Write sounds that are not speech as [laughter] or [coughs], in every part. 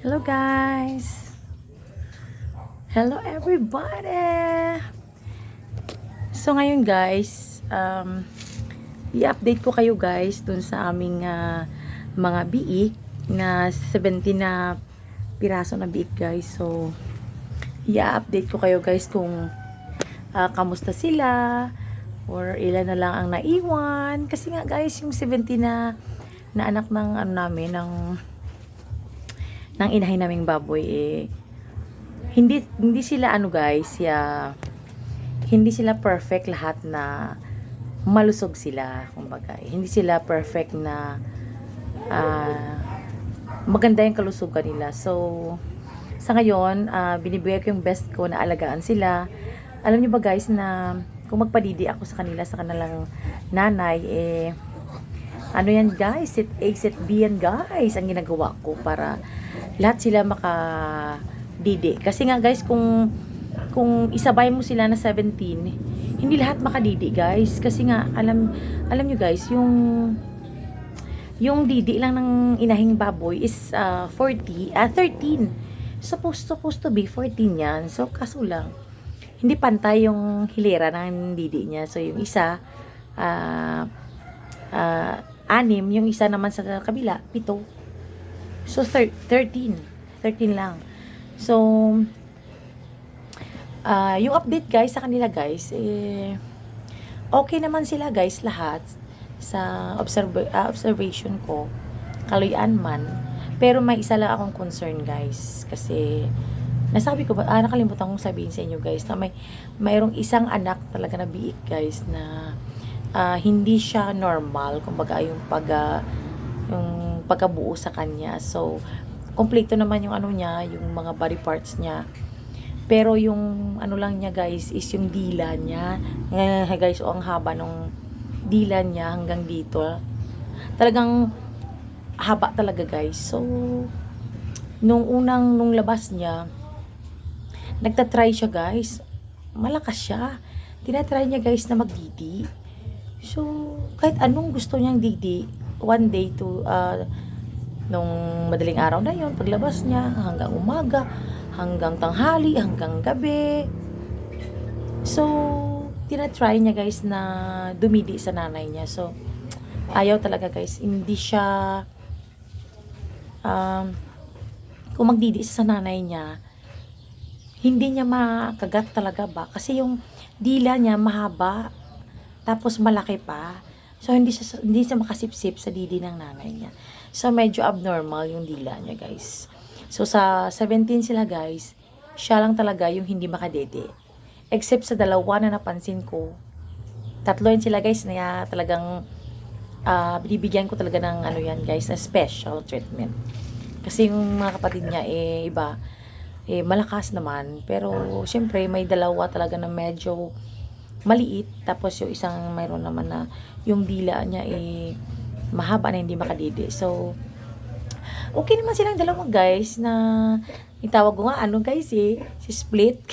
Hello guys! Hello everybody! So ngayon guys, um, i-update ko kayo guys dun sa aming ah, mga biik na 70 na piraso na biik guys. So, i-update ko kayo guys kung ah, kamusta sila or ilan na lang ang naiwan. Kasi nga guys, yung 70 na na anak ng ano namin, ng ng inahin naming baboy eh hindi hindi sila ano guys ya hindi sila perfect lahat na malusog sila kumbaga. Hindi sila perfect na ah, maganda yung kalusugan nila. So sa ngayon ah, binibigay ko yung best ko na alagaan sila. Alam niyo ba guys na kung magpadidi ako sa kanila sa kanilang nanay eh ano yan guys, set A, set B yan guys, ang ginagawa ko para lahat sila maka didi. Kasi nga guys, kung kung isabay mo sila na 17, hindi lahat makadidi guys. Kasi nga, alam, alam nyo guys, yung yung didi lang ng inahing baboy is ah, 40, ah 13. Supposed, supposed to be 14 yan. So, kaso lang, hindi pantay yung hilera ng didi niya. So, yung isa, ah, ah, anim, yung isa naman sa kabila, pito. So, thir- 13. 13 lang. So, ah yung update guys sa kanila guys, eh, okay naman sila guys lahat sa observa- ah, observation ko. Kaluyan man. Pero may isa lang akong concern guys. Kasi, nasabi ko ba, ah, nakalimutan kong sabihin sa inyo guys, na may, mayroong isang anak talaga na biik guys na ah, hindi siya normal. Kumbaga, yung pag, ah, yung pagkabuo sa kanya. So, kompleto naman yung ano niya, yung mga body parts niya. Pero yung ano lang niya guys is yung dila niya. Eh, guys, o ang haba nung dila niya hanggang dito. Talagang haba talaga guys. So, nung unang nung labas niya, nagtatry siya guys. Malakas siya. Tinatry niya guys na magdidi. So, kahit anong gusto niyang didi, one day to, uh, nung madaling araw na yon paglabas niya, hanggang umaga, hanggang tanghali, hanggang gabi. So, tinatry niya guys na dumidi sa nanay niya. So, ayaw talaga guys. Hindi siya, um, kung magdidi sa nanay niya, hindi niya makagat talaga ba? Kasi yung dila niya mahaba, tapos malaki pa. So, hindi siya, hindi siya makasipsip sa didi ng nanay niya. So, medyo abnormal yung dila niya, guys. So, sa 17 sila, guys, siya lang talaga yung hindi makadede. Except sa dalawa na napansin ko, tatlo yun sila, guys, na talagang ah, binibigyan ko talaga ng ano yan, guys, na special treatment. Kasi yung mga kapatid niya, eh, iba, eh, malakas naman. Pero, syempre, may dalawa talaga na medyo maliit. Tapos yung isang mayroon naman na yung dila niya eh mahaba na hindi makadidi. So, okay naman silang dalawa guys na itawag ko nga ano guys eh, si split. [laughs]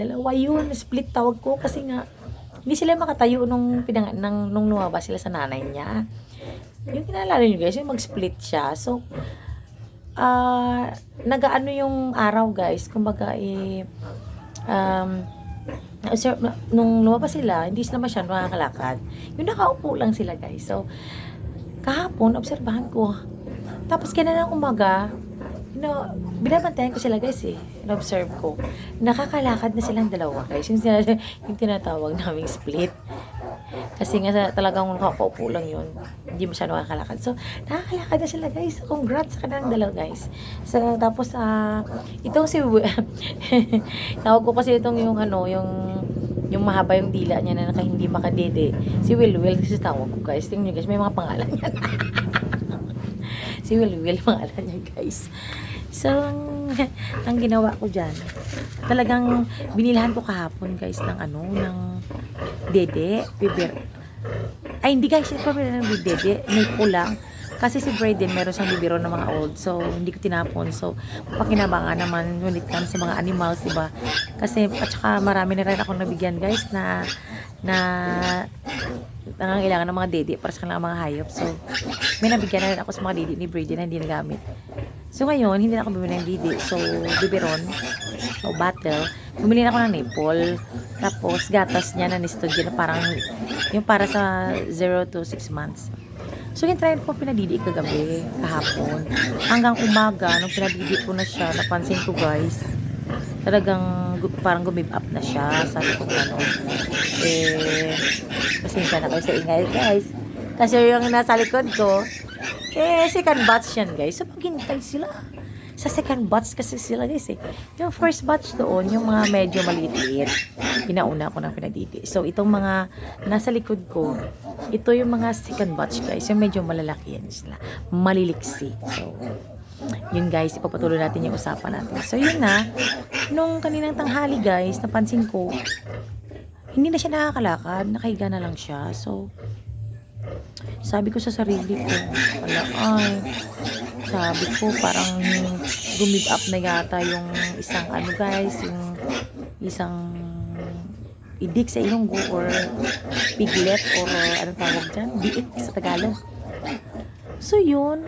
dalawa yun, split tawag ko kasi nga hindi sila makatayo nung pinang nang, nung lumabas sila sa nanay niya. Yung kinalala niyo guys, yung mag-split siya. So, ah nagaano yung araw guys, kumbaga eh um, na- nung lumabas sila, hindi sila masyadong nakakalakad. Yung nakaupo lang sila, guys. So, kahapon, obserbahan ko. Tapos, kailan ng umaga, know, binabantayan ko sila, guys, eh. Na-observe ko. Nakakalakad na silang dalawa, guys. Yung, [laughs] yung tinatawag naming split. Kasi nga talagang nakakaupo lang yun. Hindi masyadong nakakalakad. So, nakakalakad na sila guys. Congrats sa kanilang dalawa guys. So, tapos, ah, itong si, [laughs] tawag ko kasi itong yung ano, yung, yung mahaba yung dila niya na naka hindi makadede. Si Will Will kasi tawag ko guys. Tingnan nyo guys, may mga pangalan yan. [laughs] si Will Will, pangalan niya guys. So, ang, [laughs] ang ginawa ko dyan, talagang binilahan ko kahapon guys ng ano, ng dede, bibir. Ay, hindi guys, hindi pa binili ng dede, may kulang. Kasi si Braden, meron siyang bibiro ng mga old. So, hindi ko tinapon. So, pakinabangan naman when it comes sa mga animals, diba? Kasi, at saka marami na rin akong nabigyan, guys, na, na, nangangailangan ng mga dede para sa kanilang mga hayop. So, may nabigyan na rin ako sa mga dede ni Brady na hindi nagamit. So, ngayon, hindi na ako bumili ng dede. So, biberon o battle. Bumili na ako ng nipple. Tapos, gatas niya na ni-studio na parang yung para sa 0 to 6 months. So, yung try ko pinadidi kagabi, kahapon. Hanggang umaga, nung pinadidi ko na siya, napansin ko guys, talagang parang gumib up na siya. Sabi ko ano, eh, pasensya na kayo sa ingay guys. Kasi yung nasa likod ko, eh, second batch yan guys. So, maghintay sila. Sa second batch kasi sila guys eh. Yung first batch doon, yung mga medyo maliit Pinauna ko ng pinadidi. So, itong mga nasa likod ko, ito yung mga second batch guys. Yung medyo malalaki yan sila. Maliliksi. So, yun guys, ipapatuloy natin yung usapan natin. So, yun na. Nung kaninang tanghali guys, napansin ko, hindi na siya nakakalakad. Nakahiga na lang siya. So, sabi ko sa sarili ko, wala, ay, sabi ko, parang gumib up na yata yung isang ano guys, yung isang idik sa ilonggo or piglet or anong tawag dyan, biik sa Tagalog. So, yun.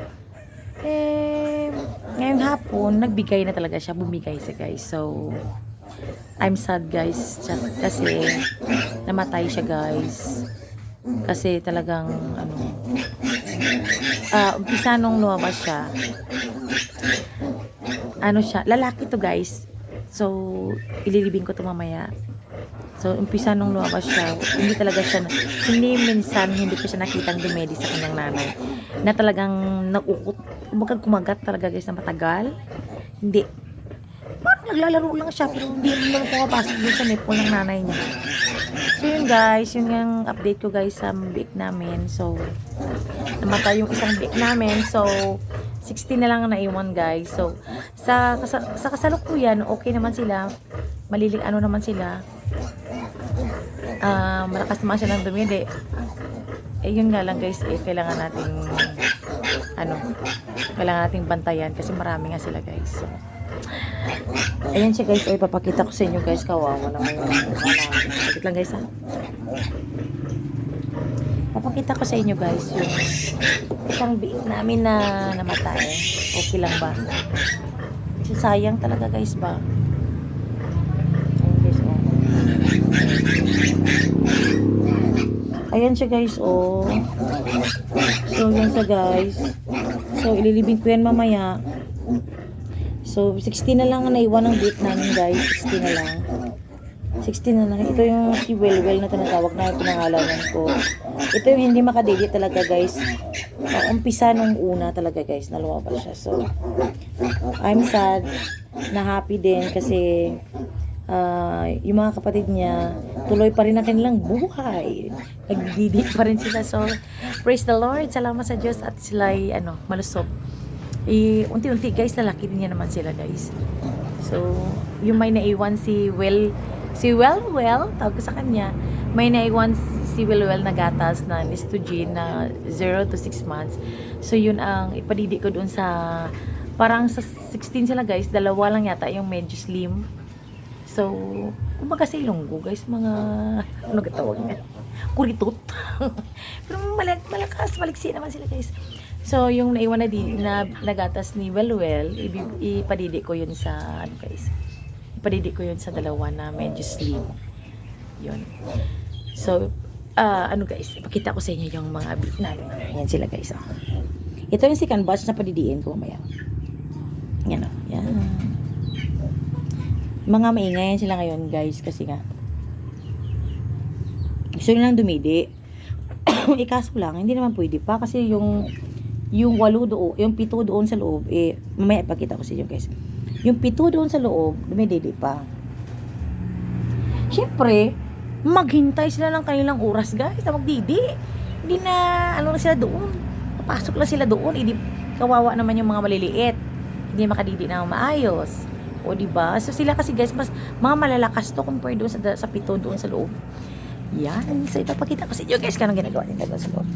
Eh, ngayong hapon, nagbigay na talaga siya, bumigay siya guys. So, I'm sad guys kasi namatay siya guys. Kasi talagang ano ah umpisa nung lumabas siya ano siya, lalaki to guys. So, ililibing ko to mamaya. So, umpisa nung lumabas siya, hindi talaga siya, hindi minsan, hindi ko siya nakitang dumedi sa kanyang nanay. Na talagang naukot, kumagat kumagat talaga guys na matagal. Hindi. Parang naglalaro lang siya, pero hindi naman pumapasok dun sa nipple ng nanay niya. So, yun guys, yun yung update ko guys sa bake namin. So, namatay yung isang bake namin. So, 16 na lang ang naiwan guys. So, sa, sa, sa kasalukuyan, okay naman sila. Maliling ano naman sila. Ah, malakas naman siya ng dumidi. Eh, yun nga lang guys, eh, kailangan nating ano, kailangan nating bantayan kasi marami nga sila guys. So, ayan siya guys, ay papakita ko sa inyo guys, kawawa naman yung. Saglit lang guys ha. Papakita ko sa inyo guys yung isang biik namin na namatay. Okay lang ba? Sayang talaga guys ba? Ayan guys, oh. Ayan siya guys, oh. So, yan siya guys. So, ililibing ko yan mamaya. So, 16 na lang ang naiwan ng date namin guys. 16 na lang. 16 na lang. Ito yung si Welwel na tinatawag na pinangalanan ko. Ito yung hindi makadili talaga guys. Uh, umpisa nung una talaga guys na lumabas siya. So, I'm sad na happy din kasi ah, yung mga kapatid niya tuloy pa rin ang kanilang buhay. Nagdidik pa rin sila. So, praise the Lord. Salamat sa Diyos at sila ay ano, malusog. Eh, unti-unti guys, lalaki din niya naman sila guys. So, yung may naiwan si Well, si Well Well, tawag ko sa kanya, may naiwan si Well Well na gatas na Nistogene na 0 to 6 months. So, yun ang ipadidi ko doon sa, parang sa 16 sila guys, dalawa lang yata yung medyo slim. So, kumbaga sa ilonggo guys, mga, ano katawag nga? Kuritot. [laughs] Pero malak malakas, maliksi naman sila guys. So, yung naiwan na, di, na nagatas ni Wellwell, ibi- ipadidi ko yun sa, ano guys, ipadidi ko yun sa dalawa na medyo slim. Yun. So, ah, ano guys, ipakita ko sa inyo yung mga bit namin. Yan sila guys, oh. Ito yung second batch na padidiin ko mamaya. Yan, oh. Yan. Mga maingay sila ngayon guys kasi nga gusto nilang dumidi. [coughs] Ikaso lang, hindi naman pwede pa kasi yung yung walo doon, yung pito doon sa loob, eh, mamaya ipakita ko sa inyo guys. Yung pito doon sa loob, dumididi pa. Siyempre, maghintay sila ng kanilang oras guys na magdidi. Hindi na, ano na sila doon. Papasok lang sila doon. Hindi, kawawa naman yung mga maliliit. Hindi makadidi na maayos. O di ba? So sila kasi guys, mas mga malalakas to compare doon sa, sa pito doon sa loob. Yan. So ipapakita ko sa inyo guys kanong ginagawa nila sa loob.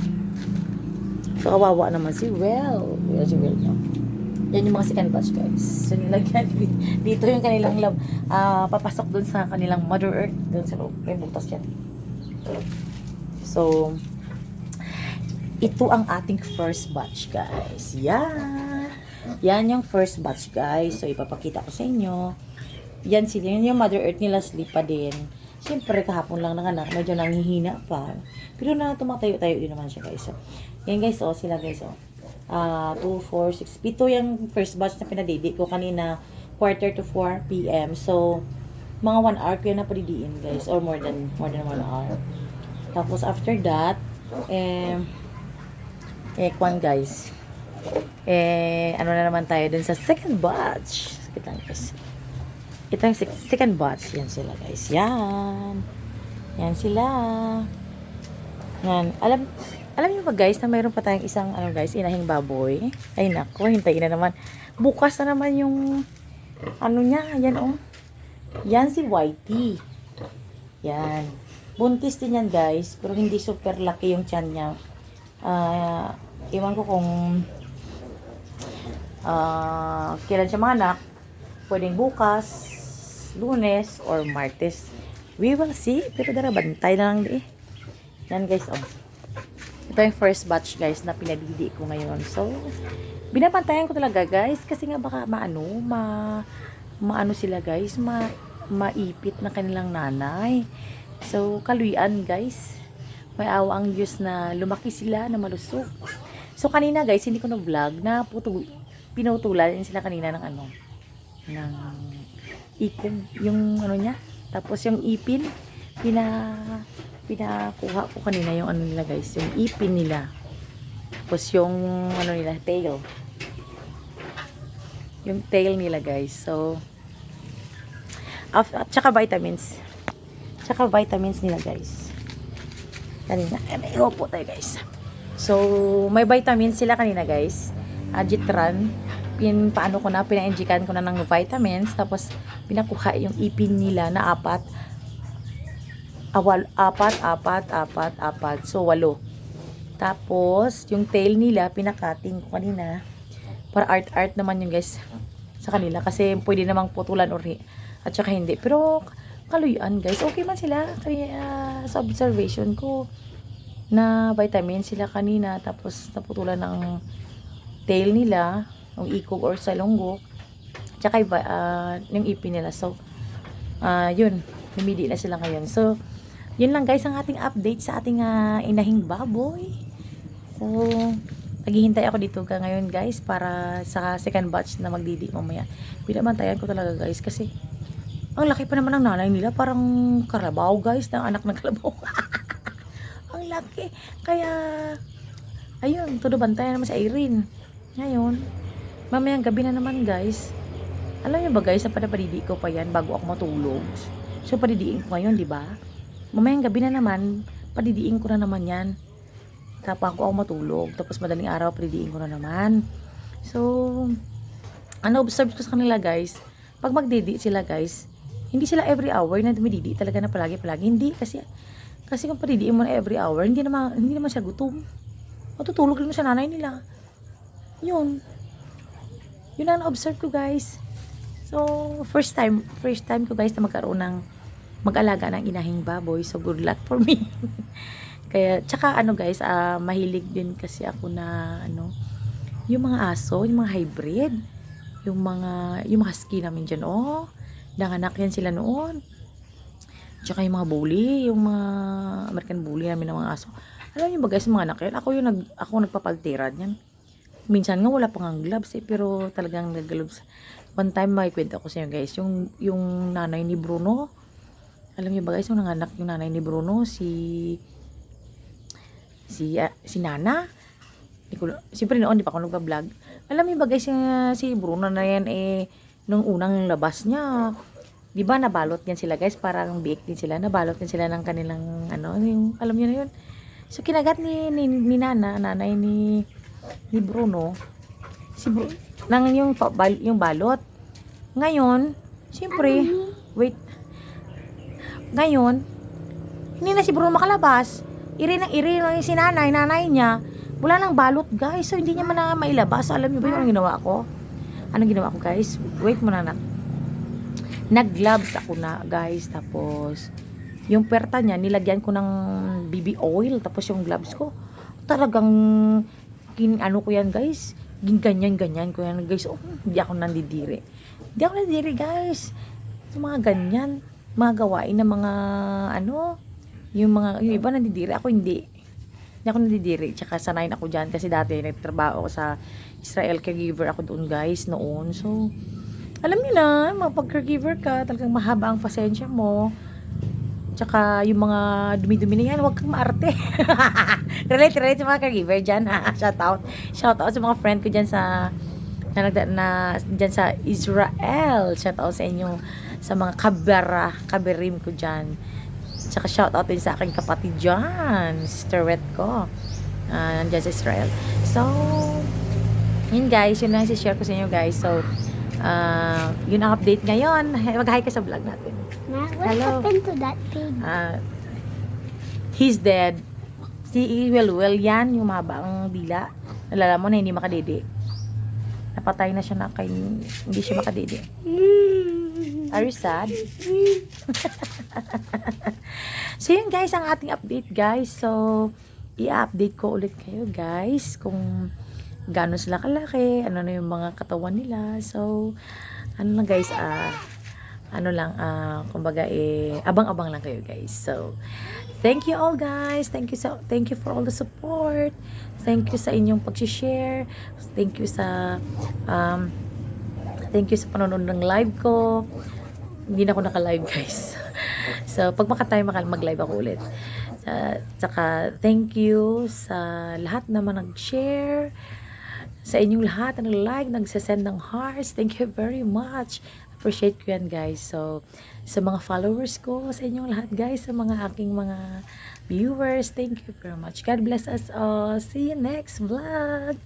So kawawa naman si Well. Yan si Well. No? Yan yung mga second batch guys. So nilagyan dito yung kanilang lab, ah, papasok doon sa kanilang Mother Earth doon sa loob. May butas yan. So, ito ang ating first batch, guys. Yan. Yan yung first batch, guys. So, ipapakita ko sa inyo. Yan sila. Yan yung Mother Earth nila, sleep pa din. Siyempre, kahapon lang nanganak. Medyo nanghihina pa. Pero na tumatayo-tayo din naman siya, guys. So, yan, guys. Oh, sila, guys. Oh. Ah, 2, 4, 6. Ito yung first batch na pinadidi ko kanina. Quarter to 4 p.m. So, mga 1 hour ko yan na padidiin, guys. Or more than, more than 1 hour. Tapos, after that, eh, eh, kwan guys. Eh, ano na naman tayo dun sa second batch. Sakit lang guys. Ito yung sec- second batch. Yan sila guys. Yan. Yan sila. Yan. Alam, alam niyo ba guys na mayroon pa tayong isang ano guys, inahing baboy. Ay nako, hintayin na naman. Bukas na naman yung ano niya. Yan oh. Yan si Whitey. Yan. Buntis din yan guys. Pero hindi super laki yung tiyan niya. Ah, iwan ko kung ah kailan siya manganak. Pwedeng bukas, lunes, or martes. We will see. Pero dara, bantay na lang di. Yan guys, oh. Ito yung first batch guys na pinabili ko ngayon. So, binabantayan ko talaga guys kasi nga baka maano, ma maano sila guys, ma maipit na kanilang nanay. So, kaluyan guys. May awa ang Diyos na lumaki sila na malusog. So, kanina guys, hindi ko na-vlog na putu pinutulan sila kanina ng ano, ng ikog, yung ano niya. Tapos yung ipin, pina, pinakuha ko kanina yung ano nila guys, yung ipin nila. Tapos yung ano nila, tail. Yung tail nila guys. So, at saka vitamins. Tsaka vitamins nila guys. Kanina. May po tayo guys. So, may vitamins sila kanina guys. Agitran. Pin, paano ko na, pina-injikan ko na ng vitamins. Tapos, pinakuha yung ipin nila na apat. Awal, apat, apat, apat, apat. So, walo. Tapos, yung tail nila, pinakating ko kanina. Para art-art naman yung guys sa kanila. Kasi pwede namang putulan or at saka hindi. Pero, kaluyan guys. Okay man sila. Kaya, sa observation ko, na vitamin sila kanina. Tapos, naputulan ng tail nila, yung ikog or salunggok. Tsaka, vi- ah, yung ipin nila. So, ah yun. Humidi na sila ngayon. So, yun lang guys ang ating update sa ating ah, inahing baboy. So, naghihintay ako dito ka ngayon guys para sa second batch na magdidi mamaya. Binabantayan ko talaga guys kasi ang laki pa naman ng nanay nila. Parang karabaw guys, ng anak ng kalabaw. [laughs] ang laki. Kaya, ayun, todo bantayan naman si Irene. Ngayon, mamayang gabi na naman guys. Alam niyo ba guys, na panapadidi ko pa yan bago ako matulog. So, padidiin ko ngayon, di ba? Mamayang gabi na naman, padidiin ko na naman yan. Tapos ako ako matulog. Tapos madaling araw, padidiin ko na naman. So, ano observe ko sa kanila guys, pag magdidi sila guys, hindi sila every hour na dumididi talaga na palagi palagi. Hindi kasi kasi kung padidiin mo na every hour, hindi naman hindi naman siya gutom. Matutulog lang sa nanay nila. Yun. Yun ang observe ko guys. So, first time, first time ko guys na magkaroon ng mag-alaga ng inahing baboy. So, good luck for me. [laughs] Kaya, tsaka ano guys, ah, mahilig din kasi ako na, ano, yung mga aso, yung mga hybrid, yung mga, yung mga husky namin dyan, oh, nanganak yan sila noon. Tsaka yung mga bully, yung mga American bully namin ng mga aso. Alam niyo ba guys, mga anak yan, ako yung nag, ako nagpapaltiran yan. Minsan nga wala pang ang gloves eh, pero talagang nag-gloves. One time, may kwento ko sa inyo guys, yung, yung nanay ni Bruno, alam niyo ba guys, yung nanganak yung nanay ni Bruno, si si ah, si Nana. Di ko, siyempre noon, di pa ako nagpa-vlog. Alam niyo ba guys, yung, si Bruno na yan eh, nung unang labas niya, di ba nabalot yan sila guys, parang bake din sila, nabalot din sila ng kanilang, ano, yung, alam niyo na yun. So, kinagat ni, ni, ni Nana, nanay ni, ni Bruno, si Bru, nang yung, bal, yung balot. Ngayon, siyempre, wait, ngayon, hindi na si Bruno makalabas. Iri ng iri ng si nanay, nanay niya. Wala nang balot, guys. So, hindi niya man na mailabas. Alam niyo ba yung anong ginawa ko? Anong ginawa ko, guys? Wait muna na. Nag-gloves ako na, guys. Tapos, yung perta niya, nilagyan ko ng BB oil. Tapos, yung gloves ko, talagang kin ano ko yan guys? Ganyan ganyan ko yan guys. Oh, hindi ako nandidiri. Hindi ako nandidiri guys. Sa mga ganyan mga gawain ng mga ano yung mga yung iba nandidiri. Ako hindi. Hindi ako nandidiri. Tsaka sanayin ako dyan kasi dati nagtrabaho ako sa Israel caregiver ako doon guys noon. So alam niyo na mapag caregiver ka talagang mahaba ang pasensya mo Tsaka yung mga dumi-dumi na yan, huwag kang maarte. [laughs] relate, relate sa mga caregiver dyan. ha. Shout out. Shout out sa mga friend ko dyan sa na, nagda- na dyan sa Israel. Shout out sa inyo sa mga kabara, kaberim ko dyan. Tsaka shout out din sa aking kapatid dyan, sister Wet ko. Uh, nandyan sa Israel. So, yun guys, yun lang si-share ko sa inyo guys. So, uh, yun ang update ngayon. Mag-hi ka sa vlog natin. Ma, what Hello. happened to that pig? Ah, he's dead. Si Wilwell yan, yung mahaba ang dila. Nalala mo na hindi makadidi. Napatay na siya na kay, hindi siya makadidi. Are you sad? [laughs] so yun guys, ang ating update guys. So, i-update ko ulit kayo guys kung gaano sila kalaki, ano na yung mga katawan nila. So, ano na guys, ah, ano lang, ah, kumbaga eh, abang-abang lang kayo guys. So, thank you all guys. Thank you so, thank you for all the support. Thank you sa inyong pag-share. Thank you sa, um, thank you sa panonood ng live ko. Hindi na ako naka-live [laughs] guys. so, pag makatime mag-live ako ulit. Uh, tsaka, thank you sa lahat naman nag-share sa inyong lahat na nag-like, nagsasend ng hearts. Thank you very much. Appreciate ko yan, guys. So, sa mga followers ko, sa inyong lahat, guys, sa mga aking mga viewers, thank you very much. God bless us all. See you next vlog.